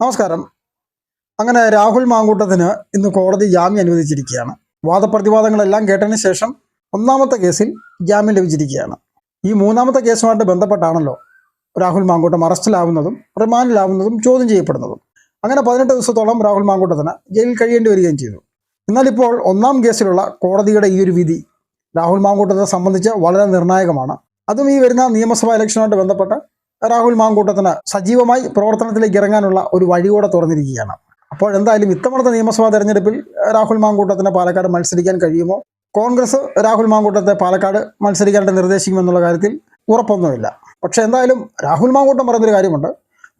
നമസ്കാരം. അങ്ങനെ രാഹുൽ മാങ്കൂട്ടത്തിന് ഇന്ന് കോടതി ജാമ്യം അനുവദിച്ചിരിക്കുകയാണ്. വാദപ്രതിവാദങ്ങളെല്ലാം കേട്ടതിന് ശേഷം ഒന്നാമത്തെ കേസിൽ ജാമ്യം ലഭിച്ചിരിക്കുകയാണ്. ഈ മൂന്നാമത്തെ കേസുമായിട്ട് ബന്ധപ്പെട്ടാണല്ലോ രാഹുൽ മാങ്കൂട്ടം അറസ്റ്റിലാവുന്നതും റിമാൻഡിലാവുന്നതും ചോദ്യം ചെയ്യപ്പെടുന്നതും. അങ്ങനെ പതിനെട്ട് ദിവസത്തോളം രാഹുൽ മാങ്കൂട്ടത്തിന് ജയിലിൽ കഴിയേണ്ടി വരികയും ചെയ്തു. എന്നാൽ ഇപ്പോൾ ഒന്നാം കേസിലുള്ള കോടതിയുടെ ഈ ഒരു വിധി രാഹുൽ മാങ്കൂട്ടത്തെ സംബന്ധിച്ച് വളരെ നിർണായകമാണ്. അതും ഈ വരുന്ന നിയമസഭാ ഇലക്ഷനുമായിട്ട് ബന്ധപ്പെട്ട് രാഹുൽ മാങ്കൂട്ടത്തിന് സജീവമായി പ്രവർത്തനത്തിലേക്ക് ഇറങ്ങാനുള്ള ഒരു വഴി കൂടെ തുറന്നിരിക്കുകയാണ്. അപ്പോൾ എന്തായാലും ഇത്തവണത്തെ നിയമസഭാ തെരഞ്ഞെടുപ്പിൽ രാഹുൽ മാങ്കൂട്ടത്തിന് പാലക്കാട് മത്സരിക്കാൻ കഴിയുമോ? കോൺഗ്രസ് രാഹുൽ മാങ്കൂട്ടത്തെ പാലക്കാട് മത്സരിക്കാനായിട്ട് നിർദ്ദേശിക്കുമെന്നുള്ള കാര്യത്തിൽ ഉറപ്പൊന്നുമില്ല. പക്ഷെ എന്തായാലും രാഹുൽ മാങ്കൂട്ടം പറയുന്നൊരു കാര്യമുണ്ട്.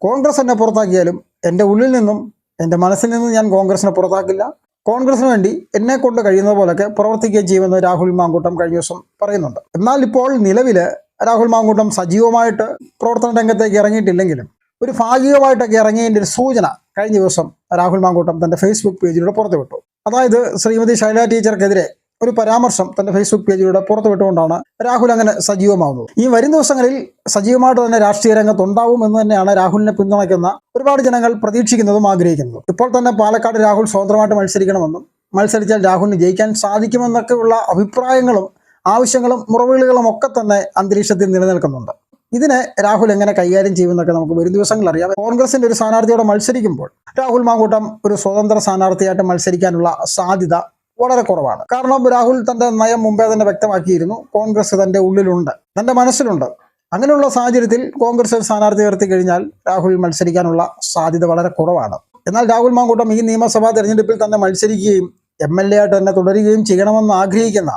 കോൺഗ്രസ് എന്നെ പുറത്താക്കിയാലും എന്റെ ഉള്ളിൽ നിന്നും എന്റെ മനസ്സിൽ നിന്നും ഞാൻ കോൺഗ്രസിനെ പുറത്താക്കില്ല. കോൺഗ്രസിന് വേണ്ടി എന്നെ കൊണ്ട് കഴിയുന്നത് പോലൊക്കെ പ്രവർത്തിക്കുകയും ചെയ്യുമെന്ന് രാഹുൽ മാങ്കൂട്ടം കഴിഞ്ഞ ദിവസം പറയുന്നുണ്ട്. എന്നാൽ ഇപ്പോൾ നിലവിൽ രാഹുൽ മാങ്കൂട്ടം സജീവമായിട്ട് പ്രവർത്തന രംഗത്തേക്ക് ഇറങ്ങിയിട്ടില്ലെങ്കിലും ഒരു ഭാഗികമായിട്ടൊക്കെ ഇറങ്ങിയതിന്റെ ഒരു സൂചന കഴിഞ്ഞ ദിവസം രാഹുൽ മാങ്കൂട്ടം തന്റെ ഫേസ്ബുക്ക് പേജിലൂടെ പുറത്തുവിട്ടു. അതായത് ശ്രീമതി ശൈല ടീച്ചർക്കെതിരെ ഒരു പരാമർശം തന്റെ ഫേസ്ബുക്ക് പേജിലൂടെ പുറത്തുവിട്ടുകൊണ്ടാണ് രാഹുൽ അങ്ങനെ സജീവമാവുന്നത്. ഈ വരും ദിവസങ്ങളിൽ സജീവമായിട്ട് തന്നെ രാഷ്ട്രീയ രംഗത്ത് ഉണ്ടാവും എന്ന് തന്നെയാണ് രാഹുലിനെ പിന്തുണയ്ക്കുന്ന ഒരുപാട് ജനങ്ങൾ പ്രതീക്ഷിക്കുന്നതും ആഗ്രഹിക്കുന്നതും. ഇപ്പോൾ തന്നെ പാലക്കാട് രാഹുൽ സ്വതന്ത്രമായിട്ട് മത്സരിക്കണമെന്നും മത്സരിച്ചാൽ രാഹുലിന് ജയിക്കാൻ സാധിക്കുമെന്നൊക്കെയുള്ള അഭിപ്രായങ്ങളും ആവശ്യങ്ങളും മുറവിളികളും ഒക്കെ തന്നെ അന്തരീക്ഷത്തിൽ നിലനിൽക്കുന്നുണ്ട്. ഇതിനെ രാഹുൽ എങ്ങനെ കൈകാര്യം ചെയ്യുമെന്നൊക്കെ നമുക്ക് വരും ദിവസങ്ങളിൽ അറിയാം. കോൺഗ്രസിന്റെ ഒരു സ്ഥാനാർത്ഥിയോടെ മത്സരിക്കുമ്പോൾ രാഹുൽ മാങ്കൂട്ടം ഒരു സ്വതന്ത്ര സ്ഥാനാർത്ഥിയായിട്ട് മത്സരിക്കാനുള്ള സാധ്യത വളരെ കുറവാണ്. കാരണം രാഹുൽ തന്റെ നയം മുമ്പേ തന്നെ വ്യക്തമാക്കിയിരുന്നു. കോൺഗ്രസ് തന്റെ ഉള്ളിലുണ്ട് തന്റെ മനസ്സിലുണ്ട്. അങ്ങനെയുള്ള സാഹചര്യത്തിൽ കോൺഗ്രസ് ഒരു സ്ഥാനാർത്ഥി ഉയർത്തി കഴിഞ്ഞാൽ രാഹുൽ മത്സരിക്കാനുള്ള സാധ്യത വളരെ കുറവാണ്. എന്നാൽ രാഹുൽ മാങ്കൂട്ടം ഈ നിയമസഭാ തെരഞ്ഞെടുപ്പിൽ തന്നെ മത്സരിക്കുകയും എം എൽ എ ആയിട്ട് തന്നെ തുടരുകയും ചെയ്യണമെന്ന് ആഗ്രഹിക്കുന്ന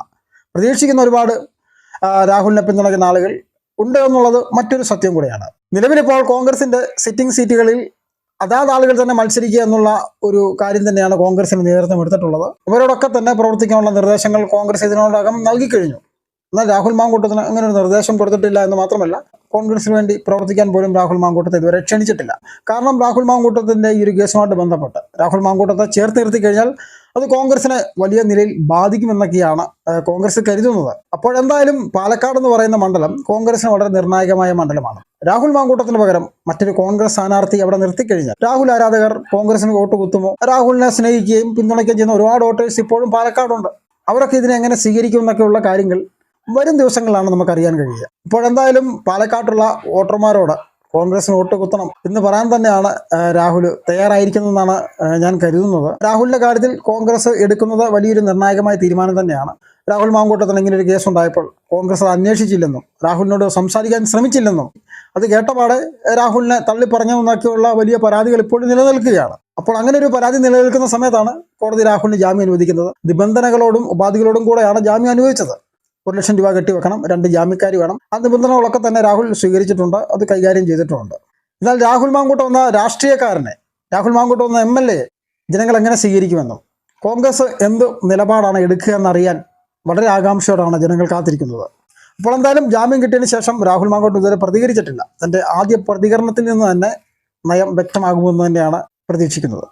പ്രതീക്ഷിക്കുന്ന ഒരുപാട് രാഹുലിനെ പിന്തുണയ്ക്കുന്ന ആളുകൾ ഉണ്ട് എന്നുള്ളത് മറ്റൊരു സത്യം കൂടെയാണ്. നിലവിലിപ്പോൾ കോൺഗ്രസിന്റെ സിറ്റിംഗ് സീറ്റുകളിൽ അതാത് ആളുകൾ തന്നെ മത്സരിക്കുക എന്നുള്ള ഒരു കാര്യം തന്നെയാണ് കോൺഗ്രസിന് നേതൃത്വം എടുത്തിട്ടുള്ളത്. ഇവരോടൊക്കെ തന്നെ പ്രവർത്തിക്കാനുള്ള നിർദ്ദേശങ്ങൾ കോൺഗ്രസ് ഇതിനോടകം നൽകിക്കഴിഞ്ഞു. എന്നാൽ രാഹുൽ മാങ്കൂട്ടത്തിന് അങ്ങനെ ഒരു നിർദ്ദേശം കൊടുത്തിട്ടില്ല എന്ന് മാത്രമല്ല കോൺഗ്രസിന് വേണ്ടി പ്രവർത്തിക്കാൻ പോലും രാഹുൽ മാങ്കൂട്ടത്തെ ഇതുവരെ ക്ഷണിച്ചിട്ടില്ല. കാരണം രാഹുൽ മാങ്കൂട്ടത്തിന്റെ ഈ ഒരു കേസുമായിട്ട് ബന്ധപ്പെട്ട് രാഹുൽ മാങ്കൂട്ടത്തെ ചേർത്ത് നിർത്തി കഴിഞ്ഞാൽ അത് കോൺഗ്രസിനെ വലിയ നിലയിൽ ബാധിക്കുമെന്നൊക്കെയാണ് കോൺഗ്രസ് കരുതുന്നത്. അപ്പോഴെന്തായാലും പാലക്കാട് എന്ന് പറയുന്ന മണ്ഡലം കോൺഗ്രസിന് വളരെ നിർണായകമായ മണ്ഡലമാണ്. രാഹുൽ മാങ്കൂട്ടത്തിന് പകരം മറ്റൊരു കോൺഗ്രസ് സ്ഥാനാർത്ഥി അവിടെ നിർത്തിക്കഴിഞ്ഞാൽ രാഹുൽ ആരാധകർ കോൺഗ്രസിന് വോട്ട് കുത്തുമോ? രാഹുലിനെ സ്നേഹിക്കുകയും പിന്തുണയ്ക്കുകയും ചെയ്യുന്ന ഒരുപാട് വോട്ടേഴ്സ് ഇപ്പോഴും പാലക്കാടുണ്ട്. അവരൊക്കെ ഇതിനെ എങ്ങനെ സ്വീകരിക്കും എന്നൊക്കെയുള്ള കാര്യങ്ങൾ വരും ദിവസങ്ങളിലാണ് നമുക്കറിയാൻ കഴിയുക. ഇപ്പോഴെന്തായാലും പാലക്കാട്ടുള്ള വോട്ടർമാരോട് കോൺഗ്രസിന് വോട്ട് കുത്തണം എന്ന് പറയാൻ തന്നെയാണ് രാഹുൽ തയ്യാറായിരിക്കുന്നതെന്നാണ് ഞാൻ കരുതുന്നത്. രാഹുലിന്റെ കാര്യത്തിൽ കോൺഗ്രസ് എടുക്കുന്നത് വലിയൊരു നിർണായകമായ തീരുമാനം തന്നെയാണ്. രാഹുൽ മാങ്കൂട്ടത്തിന് ഇങ്ങനെ ഒരു കേസ് ഉണ്ടായപ്പോൾ കോൺഗ്രസ് അത് അന്വേഷിച്ചില്ലെന്നും രാഹുലിനോട് സംസാരിക്കാൻ ശ്രമിച്ചില്ലെന്നും അത് കേട്ടപാടെ രാഹുലിനെ തള്ളിപ്പറഞ്ഞെന്നൊക്കെയുള്ള വലിയ പരാതികൾ ഇപ്പോഴും നിലനിൽക്കുകയാണ്. അപ്പോൾ അങ്ങനെ ഒരു പരാതി നിലനിൽക്കുന്ന സമയത്താണ് കോടതി രാഹുലിന് ജാമ്യം അനുവദിക്കുന്നത്. നിബന്ധനകളോടും ഉപാധികളോടും കൂടെയാണ് ജാമ്യം അനുവദിച്ചത്. ഒരു ലക്ഷം രൂപ കെട്ടി വെക്കണം രണ്ട് ജാമ്യക്കാർ വേണം. ആ നിബന്ധനകളൊക്കെ തന്നെ രാഹുൽ സ്വീകരിച്ചിട്ടുണ്ട് അത് കൈകാര്യം ചെയ്തിട്ടുണ്ട്. എന്നാൽ രാഹുൽ മാങ്കൂട്ട് വന്ന രാഷ്ട്രീയക്കാരനെ രാഹുൽ മാങ്കൂട്ട് വന്ന എം എൽ എ ജനങ്ങൾ എങ്ങനെ സ്വീകരിക്കുമെന്നും കോൺഗ്രസ് എന്ത് നിലപാടാണ് എടുക്കുക എന്നറിയാൻ വളരെ ആകാംക്ഷയോടാണ് ജനങ്ങൾ കാത്തിരിക്കുന്നത്. അപ്പോൾ എന്തായാലും ജാമ്യം കിട്ടിയതിന് ശേഷം രാഹുൽ മാങ്കോട്ട് ഇതുവരെ പ്രതികരിച്ചിട്ടില്ല. തന്റെ ആദ്യ പ്രതികരണത്തിൽ നിന്ന് തന്നെ നയം വ്യക്തമാകുമെന്ന് തന്നെയാണ് പ്രതീക്ഷിക്കുന്നത്.